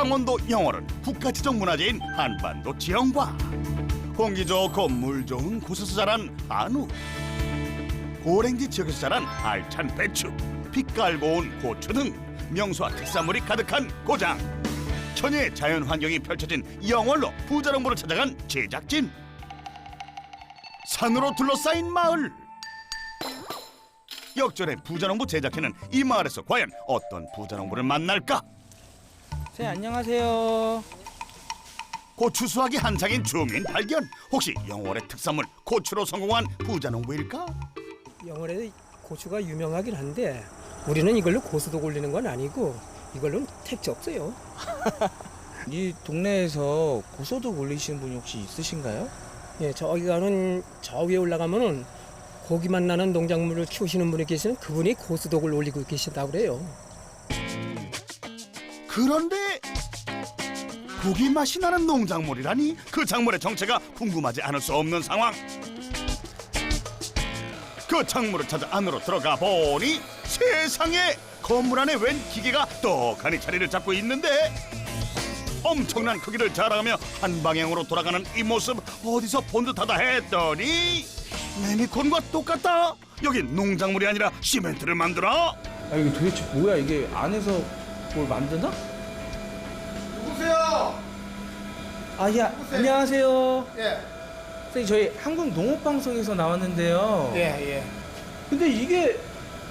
강원도 영월은 국가지정 문화재인 한반도 지형과 공기 좋고 물 좋은 곳에서 자란 한우 고랭지 지역에서 자란 알찬 배추 빛깔 고운 고추 등 명소와 특산물이 가득한 고장. 천혜의 자연 환경이 펼쳐진 영월로 부자농부를 찾아간 제작진. 산으로 둘러싸인 마을. 역전의 부자농부 제작진은 이 마을에서 과연 어떤 부자농부를 만날까 네, 안녕하세요. 고추 수확이 한창인 주민 발견 혹시 영월의 특산물 고추로 성공한 부자 농부일까 영월에 고추가 유명하긴 한데 우리는 이걸로 고수도 올리는 건 아니고 이걸로는 택지 없어요. 이 동네에서 고소득 올리시는 분이 혹시 있으신가요? 예, 저기 가는 저 위에 올라가면은 고기만 나는 농작물을 키우시는 분이 계시는 그분이 고수독을 올리고 계신다고 그래요. 그런데 고기 맛이 나는 농작물이라니 그 작물의 정체가 궁금하지 않을 수 없는 상황. 그 작물을 찾아 안으로 들어가 보니 세상에 건물 안에 웬 기계가 떡하니 자리를 잡고 있는데 엄청난 크기를 자랑하며 한 방향으로 돌아가는 이 모습 어디서 본 듯하다 했더니 레미콘과 똑같다. 여긴 농작물이 아니라 시멘트를 만들어. 아 이게 도대체 뭐야 이게 안에서 뭘 만드나? 누구세요? 아, 야, 안녕하세요. 예, 선생님 저희 한국 농업 방송에서 나왔는데요. 예, 예. 근데 이게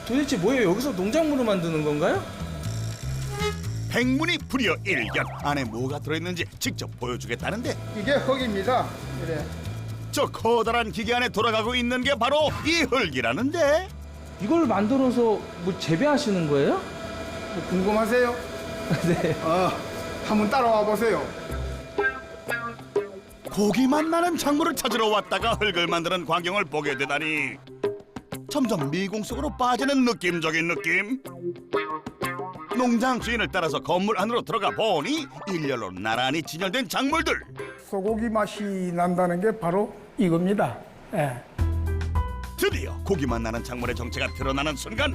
도대체 뭐예요? 여기서 농작물을 만드는 건가요? 백문이 불여 일견 안에 뭐가 들어있는지 직접 보여주겠다는데 이게 흙입니다. 이래. 저 커다란 기계 안에 돌아가고 있는 게 바로 이 흙이라는데 이걸 만들어서 뭐 재배하시는 거예요? 뭐 궁금하세요? 네. 어, 한번 따라와 보세요. 고기만 나는 작물을 찾으러 왔다가 흙을 만드는 광경을 보게 되다니 점점 미궁 속으로 빠지는 느낌적인 느낌 농장 주인을 따라서 건물 안으로 들어가 보니 일렬로 나란히 진열된 작물들 소고기 맛이 난다는 게 바로 이겁니다. 예. 드디어 고기만 나는 작물의 정체가 드러나는 순간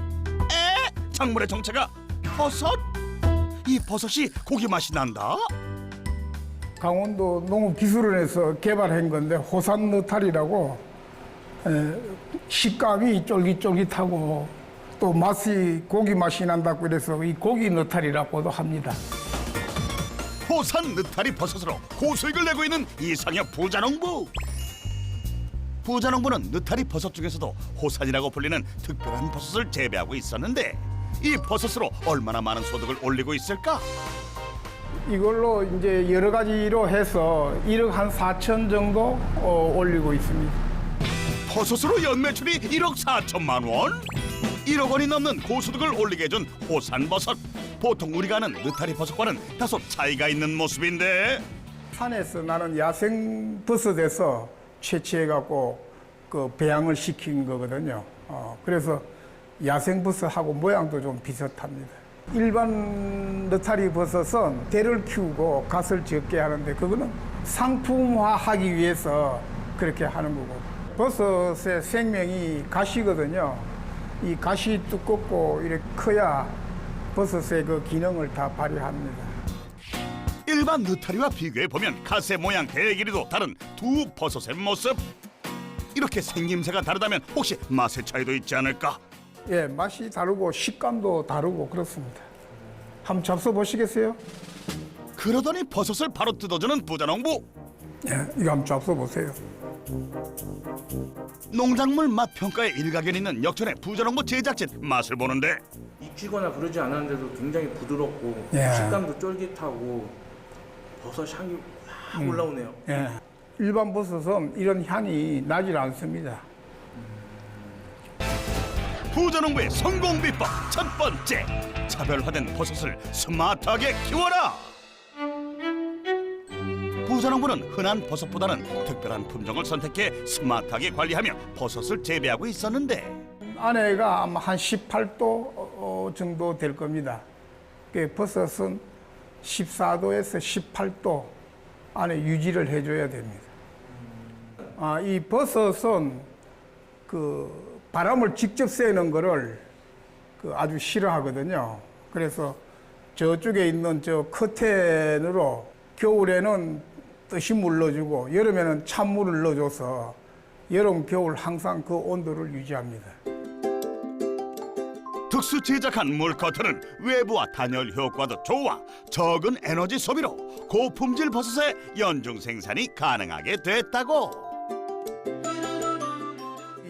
에 작물의 정체가 버섯? 이 버섯이 고기 맛이 난다? 강원도 농업기술원에서 개발한 건데 호산 느타리라고 에, 식감이 쫄깃쫄깃하고 또 맛이 고기 맛이 난다고 그래서 이 고기 느타리라고도 합니다. 호산 느타리 버섯으로 고수익을 내고 있는 이상혁 부자농부. 부자농부는 느타리 버섯 중에서도 호산이라고 불리는 특별한 버섯을 재배하고 있었는데 이 버섯으로 얼마나 많은 소득을 올리고 있을까? 이걸로 이제 여러 가지로 해서 1억 한 4천 정도 어, 올리고 있습니다. 버섯으로 연매출이 1억 4천만 원? 1억 원이 넘는 고소득을 올리게 해준 호산버섯 보통 우리가 아는 느타리 버섯과는 다소 차이가 있는 모습인데 산에서 나는 야생 버섯에서 채취해갖고 그 배양을 시킨 거거든요. 어, 그래서 야생 버섯하고 모양도 좀 비슷합니다. 일반 느타리 버섯은 대를 키우고 갓을 적게 하는데 그거는 상품화하기 위해서 그렇게 하는 거고 버섯의 생명이 가시거든요. 이 가시 두껍고 이렇게 커야 버섯의 그 기능을 다 발휘합니다. 일반 느타리와 비교해 보면 가세 모양 대길이도 다른 두 버섯의 모습 이렇게 생김새가 다르다면 혹시 맛의 차이도 있지 않을까? 예, 맛이 다르고 식감도 다르고 그렇습니다. 한번 잡숴 보시겠어요? 그러더니 버섯을 바로 뜯어주는 부자농부 예, 이거 한번 잡숴 보세요. 농작물 맛 평가에 일가견 있는 역전의 부자농부 제작진 맛을 보는데 익히거나 그러지 않았는데도 굉장히 부드럽고 예. 식감도 쫄깃하고 버섯 향이 확 올라오네요. 예. 일반 버섯은 이런 향이 나질 않습니다. 부자농부의 성공 비법 첫 번째 차별화된 버섯을 스마트하게 키워라 부자농부는 흔한 버섯보다는 특별한 품종을 선택해 스마트하게 관리하며 버섯을 재배하고 있었는데 안에가 아마 한 18도 어, 정도 될 겁니다. 그 버섯은 14도에서 18도 안에 유지를 해줘야 됩니다. 아, 이 버섯은 그 바람을 직접 쐬는 거를 그 아주 싫어하거든요. 그래서 저쪽에 있는 저 커튼으로 겨울에는 뜨신 물 넣어주고 여름에는 찬물을 넣어줘서 여름 겨울 항상 그 온도를 유지합니다. 특수 제작한 물커튼은 외부와 단열 효과도 좋아 적은 에너지 소비로 고품질 버섯의 연중 생산이 가능하게 됐다고.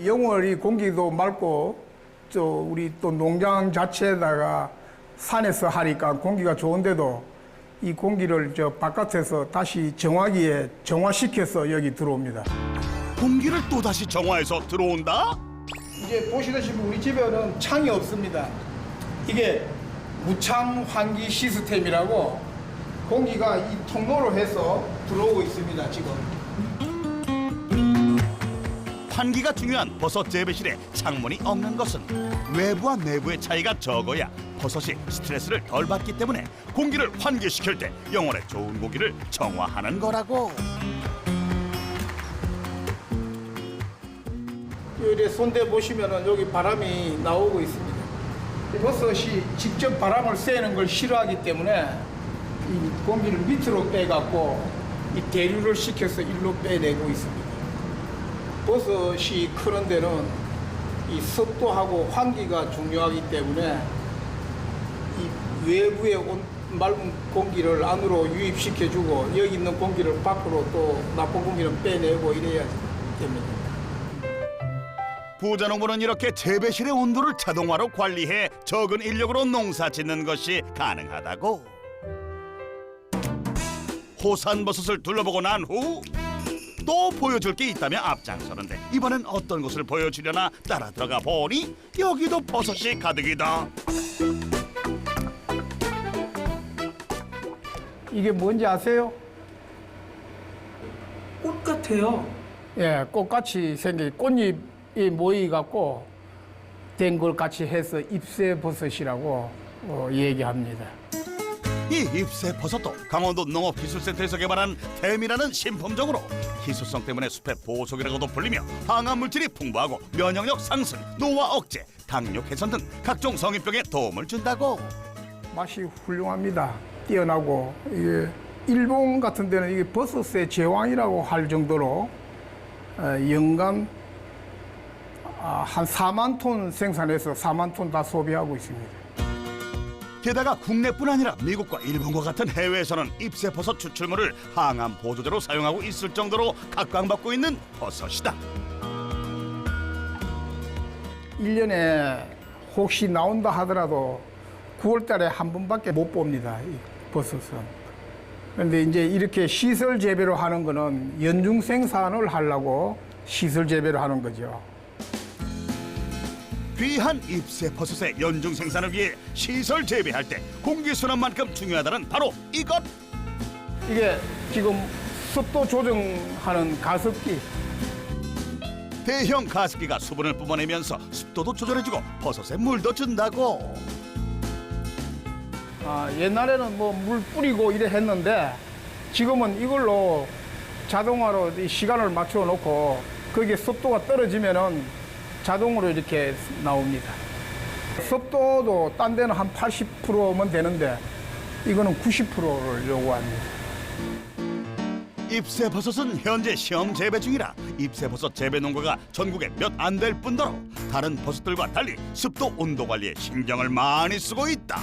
영월이 공기도 맑고 저 우리 또 농장 자체에다가 산에서 하니까 공기가 좋은데도 이 공기를 저 바깥에서 다시 정화기에 정화시켜서 여기 들어옵니다. 공기를 또다시 정화해서 들어온다? 이제 보시다시피 우리 집에는 창이 없습니다. 이게 무창 환기 시스템이라고 공기가 이 통로로 해서 들어오고 있습니다. 지금. 환기가 중요한 버섯 재배실에 창문이 없는 것은 외부와 내부의 차이가 적어야 버섯이 스트레스를 덜 받기 때문에 공기를 환기시킬 때 영혼의 좋은 고기를 정화하는 거라고. 이래 손대 보시면은 여기 바람이 나오고 있습니다. 이 버섯이 직접 바람을 쐬는 걸 싫어하기 때문에 이 공기를 밑으로 빼갖고 이 대류를 시켜서 일로 빼내고 있습니다. 버섯이 크는 데는 이 습도하고 환기가 중요하기 때문에 이 외부의 온, 맑은 공기를 안으로 유입시켜주고 여기 있는 공기를 밖으로 또 나쁜 공기를 빼내고 이래야 됩니다. 부자농부는 이렇게 재배실의 온도를 자동화로 관리해 적은 인력으로 농사 짓는 것이 가능하다고. 호산 버섯을 둘러보고 난 후 또 보여줄 게 있다며 앞장서는데 이번엔 어떤 것을 보여주려나 따라 들어가 보니 여기도 버섯이 가득이다. 이게 뭔지 아세요? 꽃 같아요. 예, 꽃같이 생긴 꽃잎이 모이 갖고 된 걸 같이 해서 잎새 버섯이라고 어, 얘기합니다. 이 잎새 버섯도 강원도 농업기술센터에서 개발한 대미라는 신품종으로 희소성 때문에 숲의 보석이라고도 불리며 항암 물질이 풍부하고 면역력 상승, 노화 억제, 당뇨 개선 등 각종 성인병에 도움을 준다고. 맛이 훌륭합니다. 뛰어나고 이게 일본 같은 데는 이게 버섯의 제왕이라고 할 정도로 어, 연간 아, 한 4만 톤 생산해서 4만 톤 다 소비하고 있습니다. 게다가 국내뿐 아니라 미국과 일본과 같은 해외에서는 잎새 버섯 추출물을 항암 보조제로 사용하고 있을 정도로 각광받고 있는 버섯이다. 일년에 혹시 나온다 하더라도 9월 달에 한 번밖에 못 봅니다. 이 버섯은. 그런데 이제 이렇게 시설 재배로 하는 거는 연중 생산을 하려고 시설 재배로 하는 거죠. 귀한 잎새 버섯의 연중 생산을 위해 시설 재배할 때 공기 순환만큼 중요하다는 바로 이것. 이게 지금 습도 조정하는 가습기. 대형 가습기가 수분을 뿜어내면서 습도도 조절해주고 버섯에 물도 준다고. 아, 옛날에는 뭐 물 뿌리고 이래 했는데 지금은 이걸로 자동화로 이 시간을 맞춰 놓고 거기에 습도가 떨어지면은 자동으로 이렇게 나옵니다. 습도도 딴 데는 한 80%면 되는데 이거는 90%를 요구합니다. 잎새 버섯은 현재 시험 재배 중이라 잎새 버섯 재배 농가가 전국에 몇 안 될 뿐더러 다른 버섯들과 달리 습도 온도 관리에 신경을 많이 쓰고 있다.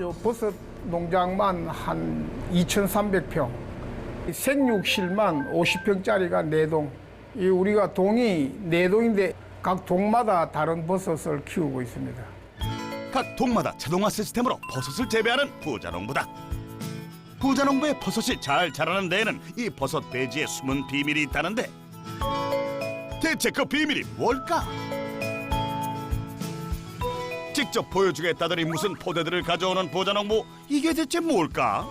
요 버섯 농장만 한 2,300평, 생육실만 50평짜리가 네동 이 우리가 동이 네 동인데 각 동마다 다른 버섯을 키우고 있습니다. 각 동마다 자동화 시스템으로 버섯을 재배하는 부자농부다. 부자농부의 버섯이 잘 자라는 데에는 이 버섯 배지에 숨은 비밀이 있다는데 대체 그 비밀이 뭘까? 직접 보여주겠다더니 무슨 포대들을 가져오는 부자농부 이게 대체 뭘까?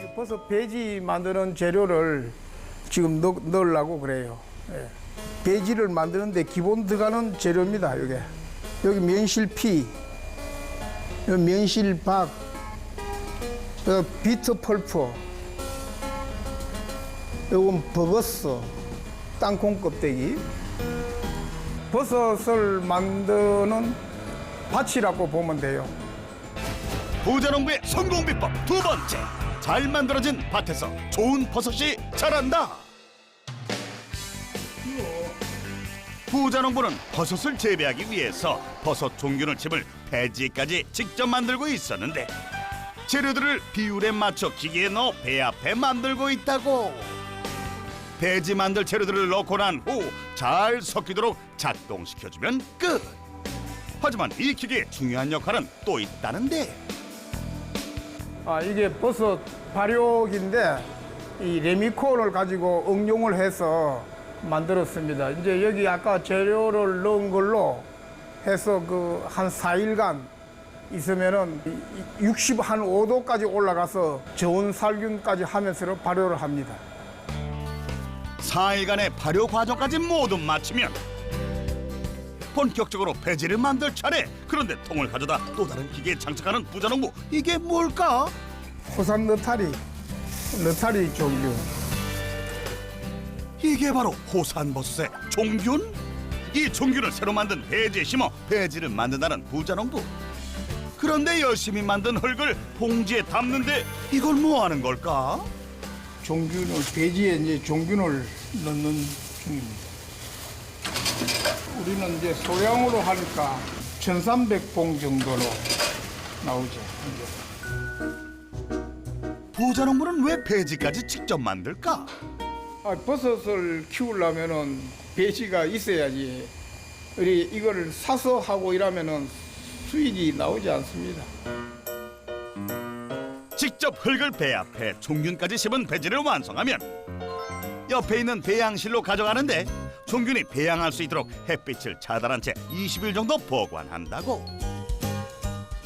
이 버섯 배지 만드는 재료를 지금 넣, 넣으려고 그래요. 예. 배지를 만드는데 기본 들어가는 재료입니다. 이게 여기 면실피, 면실박, 비트 펄프, 요건 버버스, 땅콩 껍데기. 버섯을 만드는 밭이라고 보면 돼요. 부자농부의 성공 비법 두 번째 잘 만들어진 밭에서 좋은 버섯이 자란다 부자농부는 버섯을 재배하기 위해서 버섯 종균을 칩을 배지까지 직접 만들고 있었는데 재료들을 비율에 맞춰 기계에 넣어 배 앞에 만들고 있다고. 배지 만들 재료들을 넣고 난 후 잘 섞이도록 작동시켜주면 끝. 하지만 이 기계의 중요한 역할은 또 있다는데. 아, 이게 버섯 발효기인데 이 레미콘을 가지고 응용을 해서 만들었습니다. 이제 여기 아까 재료를 넣은 걸로 해서 그 한 4일간 있으면은 60, 한 5도까지 올라가서 저온 살균까지 하면서 발효를 합니다. 4일간의 발효 과정까지 모두 마치면 본격적으로 배지를 만들 차례 그런데 통을 가져다 또 다른 기계에 장착하는 부자농부 이게 뭘까? 호산 느타리, 느타리 종류. 이게 바로 호산버섯의 종균? 이 종균을 새로 만든 배지에 심어 배지를 만든다는 부자농부 그런데 열심히 만든 흙을 봉지에 담는데 이걸 뭐 하는 걸까? 종균을 배지에 이제 종균을 넣는 중입니다. 우리는 이제 소량으로 하니까 1,300봉 정도로 나오죠. 이제. 부자농부는 왜 배지까지 직접 만들까? 아, 버섯을 키우려면은 배지가 있어야지. 우리 이걸 사서 하고 이러면은 수익이 나오지 않습니다. 직접 흙을 배 앞에 종균까지 심은 배지를 완성하면 옆에 있는 배양실로 가져가는데 종균이 배양할 수 있도록 햇빛을 차단한 채 20일 정도 보관한다고.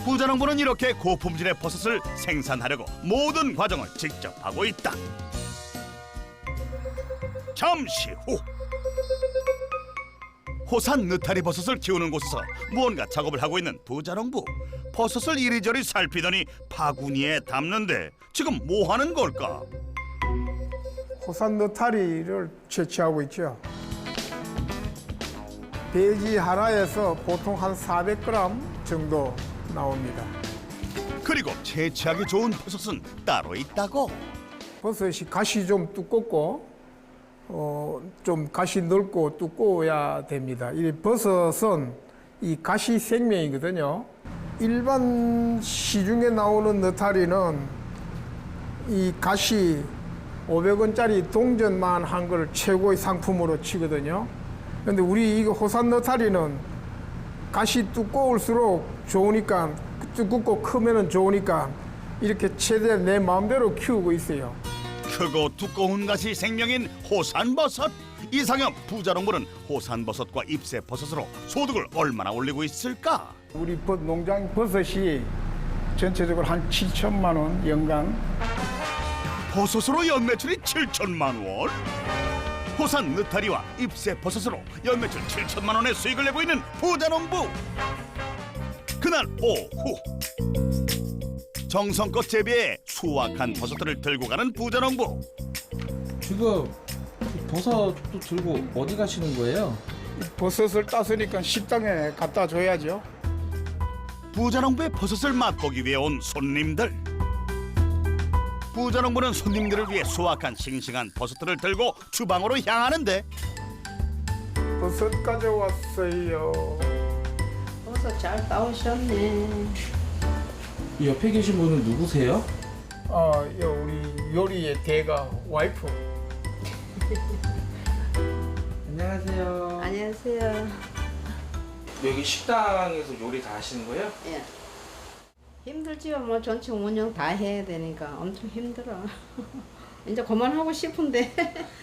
부자농부는 이렇게 고품질의 버섯을 생산하려고 모든 과정을 직접 하고 있다. 잠시 후 호산 느타리 버섯을 키우는 곳에서 무언가 작업을 하고 있는 부자농부 버섯을 이리저리 살피더니 바구니에 담는데 지금 뭐 하는 걸까? 호산 느타리를 채취하고 있죠. 배지 하나에서 보통 한 400g 정도 나옵니다. 그리고 채취하기 좋은 버섯은 따로 있다고 버섯이 가시 좀 두껍고 어, 좀 가시 넓고 두꺼워야 됩니다. 이 버섯은 이 가시 생명이거든요. 일반 시중에 나오는 느타리는 이 가시 500원짜리 동전만 한 걸 최고의 상품으로 치거든요. 근데 우리 이 호산 느타리는 가시 두꺼울수록 좋으니까 두껍고 크면은 좋으니까 이렇게 최대한 내 마음대로 키우고 있어요. 크고 두꺼운 것이 생명인 호산버섯 이상형 부자농부는 호산버섯과 잎새버섯으로 소득을 얼마나 올리고 있을까? 우리 버- 농장 버섯이 전체적으로 한 7천만 원 연간 버섯으로 연매출이 7천만 원? 호산 느타리와 잎새버섯으로 연매출 7천만 원의 수익을 내고 있는 부자농부 그날 오후 정성껏 재배해 수확한 버섯들을 들고 가는 부자농부 지금 버섯도 들고 어디 가시는 거예요? 버섯을 따서니까 식당에 갖다 줘야죠. 부자농부의 버섯을 맛보기 위해 온 손님들 부자농부는 손님들을 위해 수확한 싱싱한 버섯들을 들고 주방으로 향하는데 버섯 가져왔어요. 어서 잘 따오셨네. 이 옆에 계신 분은 누구세요? 아, 여, 우리 요리의 대가 와이프. 안녕하세요. 안녕하세요. 여기 식당에서 요리 다 하시는 거예요? 예. 힘들지요. 뭐 전체 운영 다 해야 되니까 엄청 힘들어. 이제 그만하고 싶은데.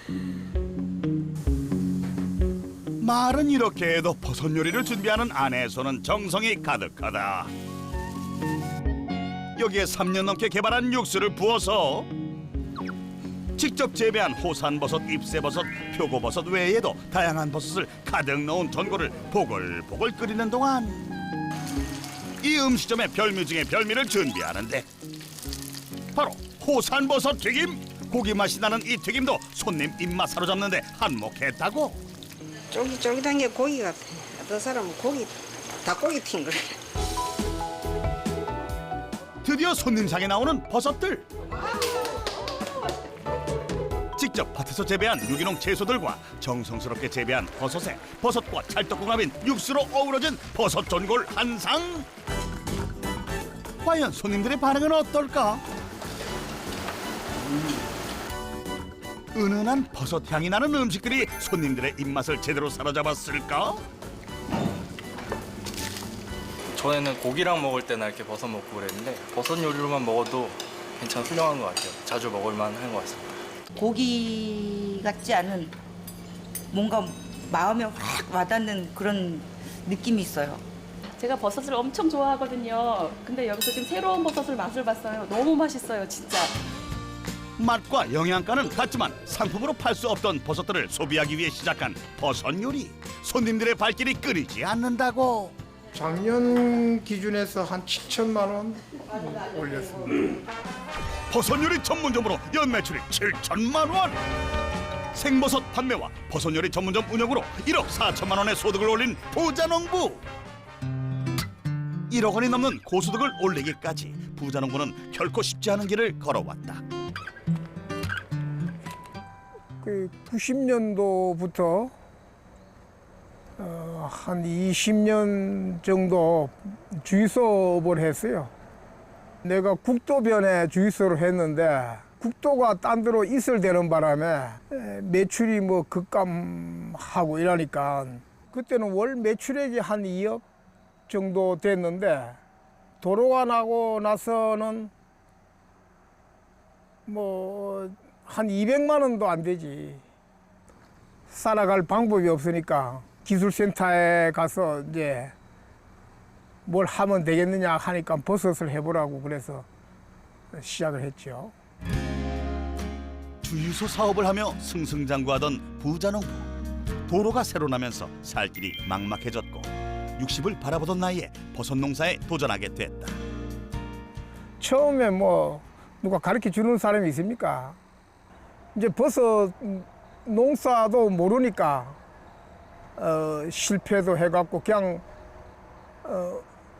말은 이렇게 해도 버섯 요리를 준비하는 손은 정성이 가득하다. 여기에 3년 넘게 개발한 육수를 부어서 직접 재배한 호산버섯, 잎새버섯, 표고버섯 외에도 다양한 버섯을 가득 넣은 전골을 보글보글 끓이는 동안 이 음식점의 별미 중의 별미를 준비하는데 바로 호산버섯 튀김! 고기 맛이 나는 이 튀김도 손님 입맛 사로잡는데 한몫했다고 쫄깃쫄깃한 게 고기 같아. 어떤 사람은 고기, 닭고기 튄 거. 드디어 손님상에 나오는 버섯들. 직접 밭에서 재배한 유기농 채소들과 정성스럽게 재배한 버섯에 버섯과 찰떡궁합인 육수로 어우러진 버섯 전골 한 상. 과연 손님들의 반응은 어떨까? 은은한 버섯 향이 나는 음식들이 손님들의 입맛을 제대로 사로잡았을까? 전에는 고기랑 먹을 때나 이렇게 버섯 먹고 그랬는데 버섯 요리로만 먹어도 괜찮 훌륭한 것 같아요. 자주 먹을만 한 것 같습니다. 고기 같지 않은 뭔가 마음에 확 와닿는 그런 느낌이 있어요. 제가 버섯을 엄청 좋아하거든요. 근데 여기서 지금 새로운 버섯을 맛을 봤어요. 너무 맛있어요, 진짜. 맛과 영양가는 같지만 상품으로 팔 수 없던 버섯들을 소비하기 위해 시작한 버섯 요리. 손님들의 발길이 끊이지 않는다고. 작년 기준에서 한 7천만 원 올렸습니다. 버섯 요리 전문점으로 연매출이 7천만 원. 생버섯 판매와 버섯 요리 전문점 운영으로 1억 4천만 원의 소득을 올린 부자 농부. 1억 원이 넘는 고소득을 올리기까지 부자 농부는 결코 쉽지 않은 길을 걸어왔다. 그 90년도부터 어, 한 20년 정도 주유소업을 했어요. 내가 국도변에 주유소를 했는데 국도가 딴 데로 이설되는 바람에 에, 매출이 뭐 급감하고 이러니까 그때는 월 매출액이 한 2억 정도 됐는데 도로가 나고 나서는 뭐 한 200만 원도 안 되지. 살아갈 방법이 없으니까 기술센터에 가서 이제 뭘 하면 되겠느냐 하니까 버섯을 해보라고 그래서 시작을 했죠. 주유소 사업을 하며 승승장구하던 부자 농부. 도로가 새로 나면서 살 길이 막막해졌고 60을 바라보던 나이에 버섯 농사에 도전하게 됐다. 처음에 뭐 누가 가르쳐 주는 사람이 있습니까? 이제 버섯 농사도 모르니까 어, 실패도 해갖고 그냥 어,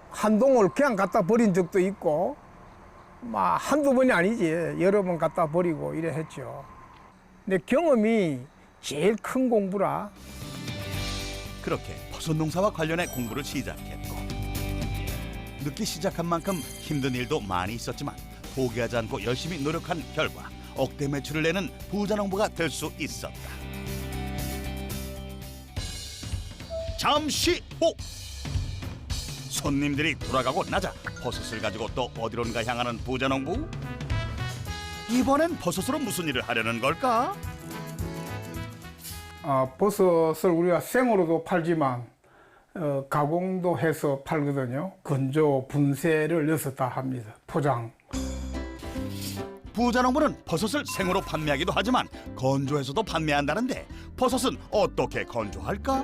한 동을 그냥 갖다 버린 적도 있고 막 한두 번이 아니지 여러 번 갖다 버리고 이래 했죠. 근데 경험이 제일 큰 공부라. 그렇게 버섯 농사와 관련해 공부를 시작했고 늦게 시작한 만큼 힘든 일도 많이 있었지만 포기하지 않고 열심히 노력한 결과 억대 매출을 내는 부자 농부가 될 수 있었다. 잠시 후 손님들이 돌아가고 나자 버섯을 가지고 또 어디론가 향하는 부자농부 이번엔 버섯으로 무슨 일을 하려는 걸까? 아, 버섯을 우리가 생으로도 팔지만 어, 가공도 해서 팔거든요. 건조, 분쇄를 넣어서 다 합니다. 포장. 부자농부는 버섯을 생으로 판매하기도 하지만 건조해서도 판매한다는데 버섯은 어떻게 건조할까?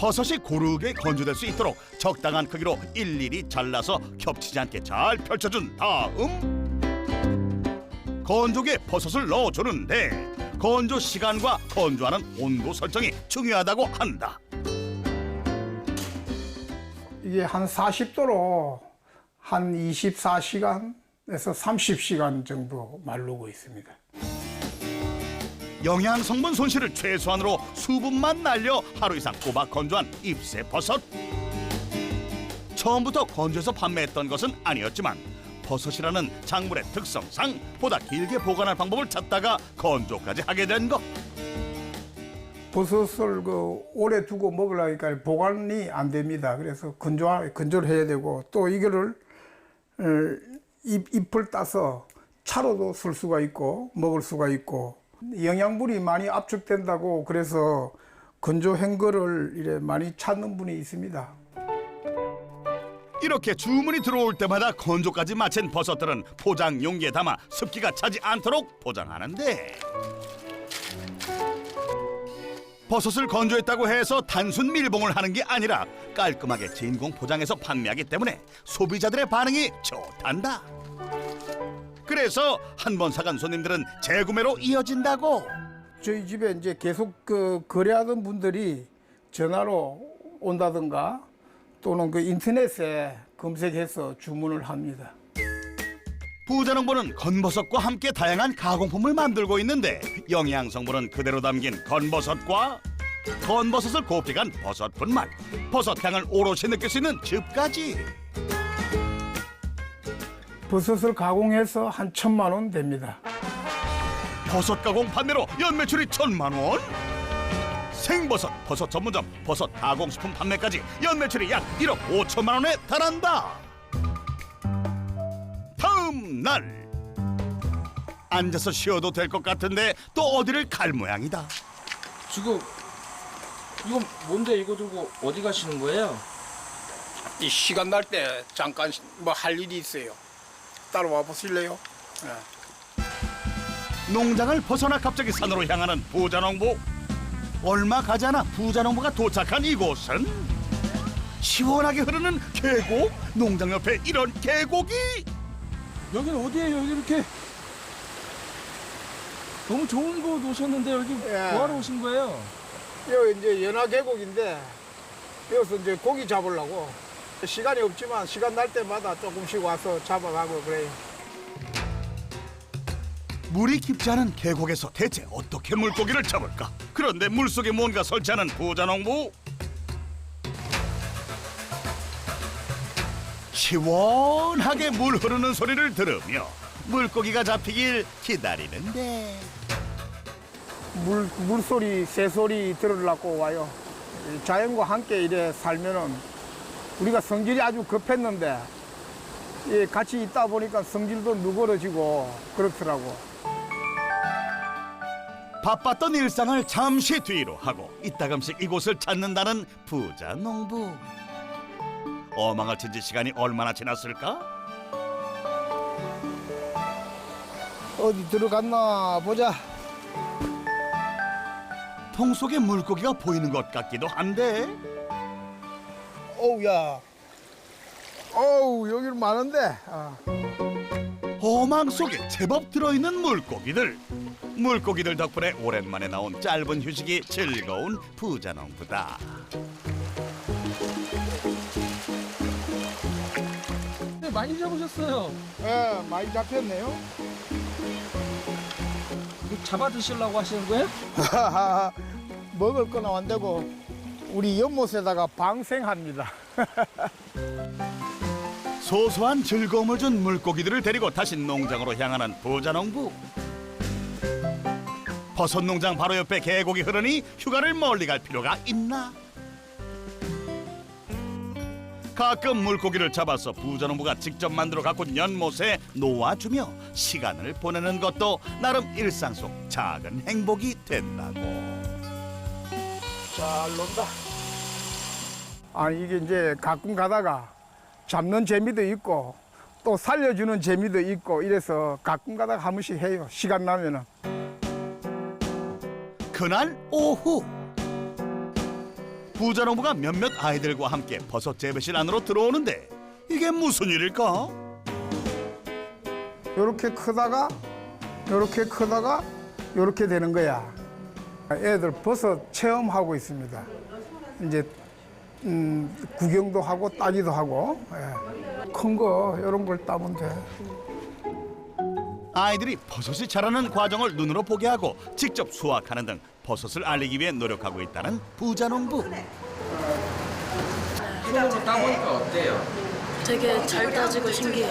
버섯이 고르게 건조될 수 있도록 적당한 크기로 일일이 잘라서 겹치지 않게 잘 펼쳐준 다음 건조기에 버섯을 넣어주는데 건조 시간과 건조하는 온도 설정이 중요하다고 한다. 이게 한 40도로 한 24시간에서 30시간 정도 말르고 있습니다. 영양 성분 손실을 최소한으로 수분만 날려 하루 이상 꼬박 건조한 잎새 버섯. 처음부터 건조해서 판매했던 것은 아니었지만 버섯이라는 작물의 특성상 보다 길게 보관할 방법을 찾다가 건조까지 하게 된 것. 버섯을 그 오래 두고 먹으려니까 보관이 안 됩니다. 그래서 건조 건조를 해야 되고 또 이거를 어, 잎, 잎을 따서 차로도 쓸 수가 있고 먹을 수가 있고 영양분이 많이 압축된다고 그래서 건조한 거를 이래 많이 찾는 분이 있습니다. 이렇게 주문이 들어올 때마다 건조까지 마친 버섯들은 포장 용기에 담아 습기가 차지 않도록 포장하는데 버섯을 건조했다고 해서 단순 밀봉을 하는 게 아니라 깔끔하게 진공 포장해서 판매하기 때문에 소비자들의 반응이 좋단다. 그래서 한 번 사간 손님들은 재구매로 이어진다고. 저희 집에 이제 계속 그 거래하던 분들이 전화로 온다든가 또는 그 인터넷에 검색해서 주문을 합니다. 부자농부는 건버섯과 함께 다양한 가공품을 만들고 있는데 영양 성분은 그대로 담긴 건버섯과 건버섯을 곱게 간 버섯뿐만 버섯 향을 오롯이 느낄 수 있는 즙까지 버섯을 가공해서 한 천만 원 됩니다. 버섯 가공 판매로 연매출이 천만 원 생버섯 버섯 전문점 버섯 가공식품 판매까지 연매출이 약 1억 5천만 원에 달한다 다음 날 앉아서 쉬어도 될 것 같은데 또 어디를 갈 모양이다 지금 이건 뭔데 이거 들고 어디 가시는 거예요? 이 시간 날 때 잠깐 뭐 할 일이 있어요. 따라와 보실래요? 농장을 벗어나 갑자기 산으로 향하는 부자농부 얼마 가지 않아 부자농부가 도착한 이곳은 시원하게 흐르는 계곡 농장 옆에 이런 계곡이 여기는 어디예요? 여기 이렇게 너무 좋은 곳 오셨는데 여기 예. 뭐하러 오신 거예요? 여기 이제 연화 계곡인데 여기서 이제 고기 잡으려고 시간이 없지만 시간 날 때마다 조금씩 와서 잡아가고 그래요. 물이 깊지 않은 계곡에서 대체 어떻게 물고기를 잡을까? 그런데 물속에 뭔가 설치하는 부자농부 시원하게 물 흐르는 소리를 들으며 물고기가 잡히길 기다리는데 물 물소리, 새소리 들으려고 와요. 이 자연과 함께 이래 살면은 우리가 성질이 아주 급했는데 예, 같이 있다 보니까 성질도 누그러지고 그렇더라고. 바빴던 일상을 잠시 뒤로 하고 이따금씩 이곳을 찾는다는 부자 농부. 어망을 친 지 시간이 얼마나 지났을까? 어디 들어갔나 보자. 통 속에 물고기가 보이는 것 같기도 한데 어우야. 어우 여기는 많은데. 아. 어망 속에 제법 들어있는 물고기들. 물고기들 덕분에 오랜만에 나온 짧은 휴식이 즐거운 부자 농부다. 네, 많이 잡으셨어요. 예, 많이 잡혔네요. 이거 잡아 드시려고 하시는 거예요? 먹을 거는 안 되고 우리 연못에다가 방생합니다. 소소한 즐거움을 준 물고기들을 데리고 다시 농장으로 향하는 부자 농부. 버섯 농장 바로 옆에 계곡이 흐르니 휴가를 멀리 갈 필요가 있나? 가끔 물고기를 잡아서 부자 농부가 직접 만들어 갖고 온 연못에 놓아주며 시간을 보내는 것도 나름 일상 속 작은 행복이 된다고. 잘 논다. 아니 이게 이제 가끔 가다가 잡는 재미도 있고 또 살려주는 재미도 있고 이래서 가끔 가다가 한 번씩 해요. 시간 나면은. 그날 오후 부자 농부가 몇몇 아이들과 함께 버섯 재배실 안으로 들어오는데 이게 무슨 일일까? 요렇게 크다가 요렇게 크다가 요렇게 되는 거야. 애들 버섯 체험하고 있습니다. 이제 음, 구경도 하고 따기도 하고 예. 큰거 이런 걸 따면 돼. 아이들이 버섯이 자라는 과정을 눈으로 보게 하고 직접 수확하는 등 버섯을 알리기 위해 노력하고 있다는 부자농부. 거 따보니까 어때요? 되게 잘 따지고 신기해.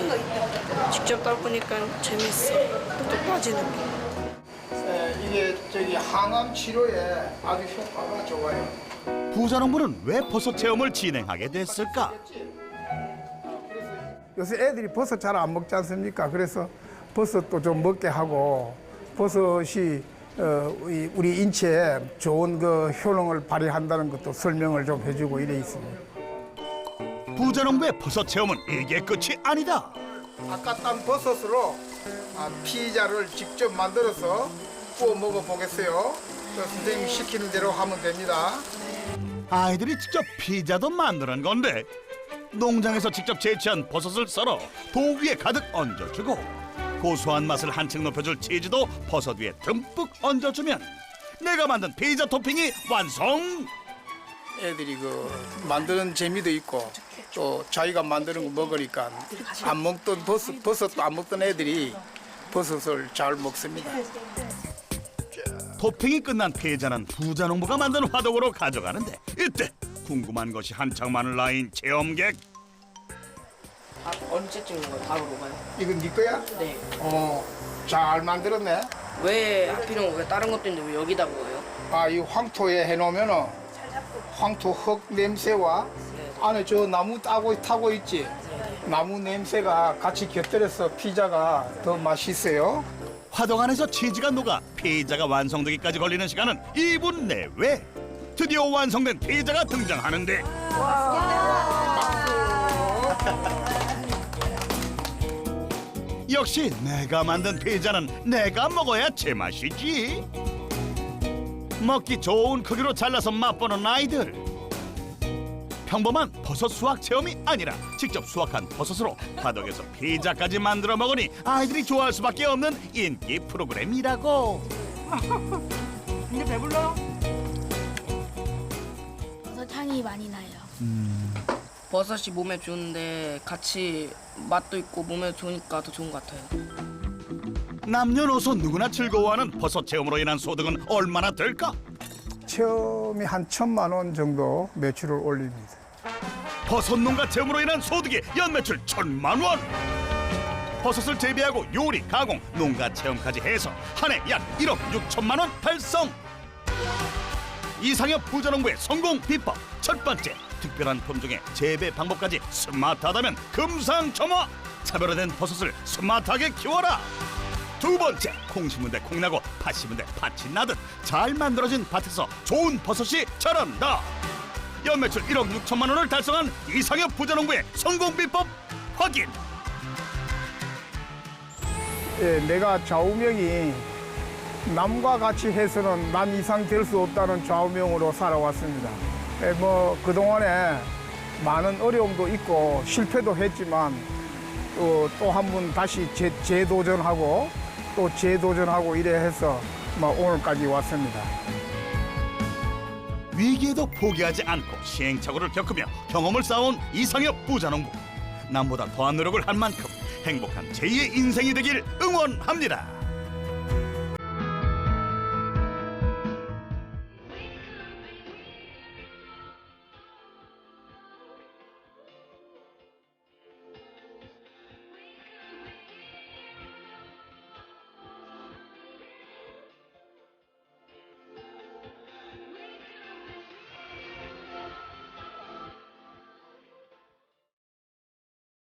직접 따보니까 재밌어. 또 빠지는 게. 이게 저기 항암 치료에 아주 효과가 좋아요. 부자농부는 왜 버섯 체험을 진행하게 됐을까? 요새 애들이 버섯 잘 안 먹지 않습니까? 그래서 버섯도 좀 먹게 하고 버섯이 어, 이- 우리 인체에 좋은 그 효능을 발휘한다는 것도 설명을 좀 해주고 이래 있습니다. 부자농부의 버섯 체험은 이게 끝이 아니다. 아까 딴 버섯으로 아, 피자를 직접 만들어서 구워 먹어 보겠어요. 선생님이 시키는 대로 하면 됩니다. 아이들이 직접 피자도 만드는 건데 농장에서 직접 채취한 버섯을 썰어 도 위에 가득 얹어주고 고소한 맛을 한층 높여줄 치즈도 버섯 위에 듬뿍 얹어주면 내가 만든 피자 토핑이 완성! 애들이 그 만드는 재미도 있고 또 자기가 만드는 거 먹으니까 안 먹던 버섯 버섯도 안 먹던 애들이 버섯을 잘 먹습니다. 토핑이 끝난 피자는 부자 농부가 만든 화덕으로 가져가는데 이때 궁금한 것이 한창 많은 라인 체험객 아, 언제 찍는 거예요? 바로 먹어요? 이건 네 거야? 네. 어, 잘 만들었네. 왜 하필이면 왜 다른 것도 있는데 왜 여기다 먹어요? 아, 이 황토에 해놓으면은 황토 흙 냄새와 안에 저 나무 따고 타고 있지. 나무 냄새가 같이 곁들여서 피자가 더 맛있어요. 화덕 안에서 치즈가 녹아 피자가 완성되기까지 걸리는 시간은 2분 내외. 드디어 완성된 피자가 등장하는데. 역시 내가 만든 피자는 내가 먹어야 제맛이지. 먹기 좋은 크기로 잘라서 맛보는 아이들 평범한 버섯 수확 체험이 아니라 직접 수확한 버섯으로 화덕에서 피자까지 만들어 먹으니 아이들이 좋아할 수밖에 없는 인기 프로그램이라고 버섯 향이 많이 나요. 버섯이 몸에 좋은데 같이 맛도 있고 몸에 좋으니까 더 좋은 것 같아요. 남녀노소 누구나 즐거워하는 버섯 체험으로 인한 소득은 얼마나 될까? 처음에 한 천만 원 정도 매출을 올립니다. 버섯 농가 체험으로 인한 소득이 연매출 천만 원. 버섯을 재배하고 요리, 가공, 농가 체험까지 해서 한 해 약 1억 6천만 원 달성. 이상엽 부자농부의 성공 비법 첫 번째 특별한 품종의 재배 방법까지 스마트하다면 금상첨화 차별화된 버섯을 스마트하게 키워라. 두 번째 콩 심은 데 콩나고 팥 심은 데 팥이 나듯 잘 만들어진 밭에서 좋은 버섯이 자란다. 연매출 1억 6천만 원을 달성한 이상엽 부자농부의 성공 비법 확인. 예, 내가 좌우명이 남과 같이 해서는 남 이상 될 수 없다는 좌우명으로 살아왔습니다. 예, 뭐 그동안에 많은 어려움도 있고 실패도 했지만 또 한 번 다시 재, 재도전하고 또 재도전하고 이래 해서 뭐 오늘까지 왔습니다. 위기에도 포기하지 않고 시행착오를 겪으며 경험을 쌓아온 이상엽 부자농부. 남보다 더한 노력을 한 만큼 행복한 제2의 인생이 되길 응원합니다.